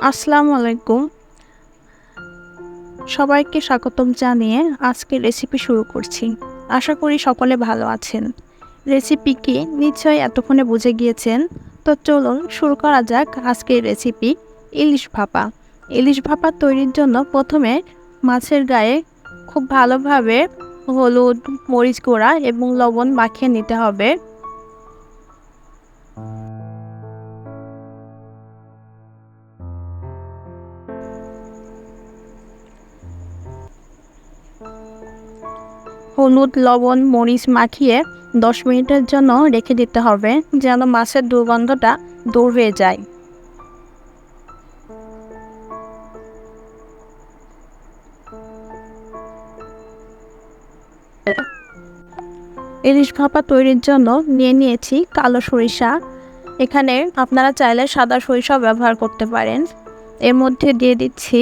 আসসালামু আলাইকুম। সবাইকে স্বাগতম জানিয়ে আজকে রেসিপি শুরু করছি। আশা করি সকলে ভালো আছেন। রেসিপি কি নিশ্চয়ই এতক্ষণে বুঝে গিয়েছেন? তো চলুন শুরু করা যাক আজকের রেসিপি ইলিশ ভাপা। ইলিশ ভাপা তৈরির জন্য প্রথমে মাছের গায়ে খুব ভালোভাবে হলুদ, মরিচ গুঁড়া এবং লবণ মাখিয়ে নিতে হবে। হলুদ, লবণ, মরিচ মাখিয়ে দশ মিনিটের জন্য রেখে দিতে হবে, যেন মাছের দুর্গন্ধটা দূর হয়ে যায়। ইলিশ ভাপা তৈরির জন্য নিয়ে নিয়েছি কালো সরিষা। এখানে আপনারা চাইলে সাদা সরিষা ব্যবহার করতে পারেন। এর মধ্যে দিয়ে দিচ্ছি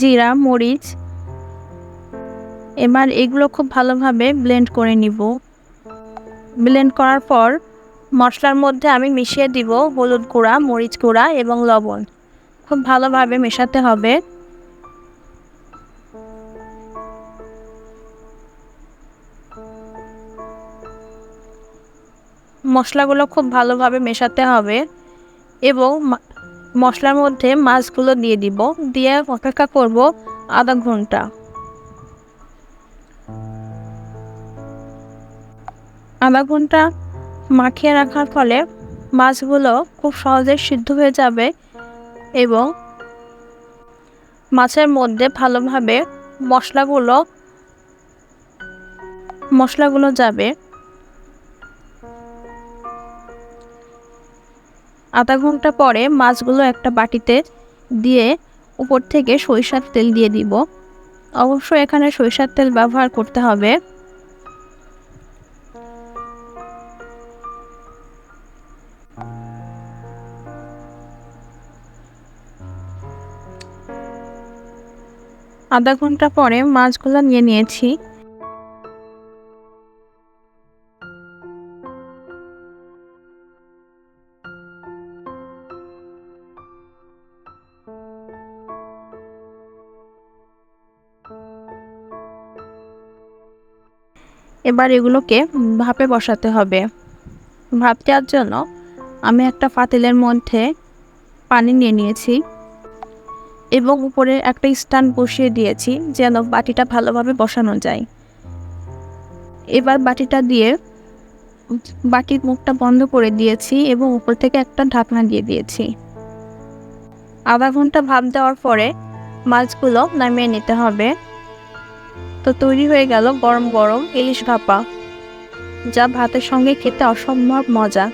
জিরা, মরিচ এবার এগুলো খুব ভালোভাবে ব্লেন্ড করে নিব। ব্লেন্ড করার পর মশলার মধ্যে আমি মিশিয়ে দিব হলুদ গুঁড়া, মরিচ গুঁড়া এবং লবণ। খুব ভালোভাবে মেশাতে হবে। মশলাগুলো খুব ভালোভাবে মেশাতে হবে এবং মশলার মধ্যে মাছগুলো দিয়ে দিব। দিয়ে অপেক্ষা করব আধা ঘণ্টা। আধা ঘণ্টা মাখিয়ে রাখার ফলে মাছগুলো খুব সহজে সিদ্ধ হয়ে যাবে এবং মাছের মধ্যে ভালোভাবে মশলাগুলো মশলাগুলো যাবে। আধা ঘণ্টা পরে মাছগুলো একটা বাটিতে দিয়ে উপর থেকে সরিষার তেল দিয়ে দিব। অবশ্যই এখানে সরিষার তেল ব্যবহার করতে হবে। আধা ঘণ্টা পরে মাছগুলো নিয়ে নিয়েছি। এবার এগুলোকে ভাপে বসাতে হবে। ভাপ দেওয়ার জন্য আমি একটা পাতিলের মধ্যে পানি নিয়ে নিয়েছি। এবং উপরে একটা স্ট্যান্ড বসিয়ে দিয়েছি যেন বাটিটা ভালোভাবে বসানো যায়। এবার বাটিটা দিয়ে বাটির মুখটা বন্ধ করে দিয়েছি এবং উপর থেকে একটা ঢাকনা দিয়ে দিয়েছি। আধা ঘণ্টা ভাপ দেওয়ার পরে মাছগুলো নামিয়ে নিতে হবে। তো তৈরি হয়ে গেল গরম গরম ইলিশ ভাপা, যা ভাতের সঙ্গে খেতে অসম্ভব মজা।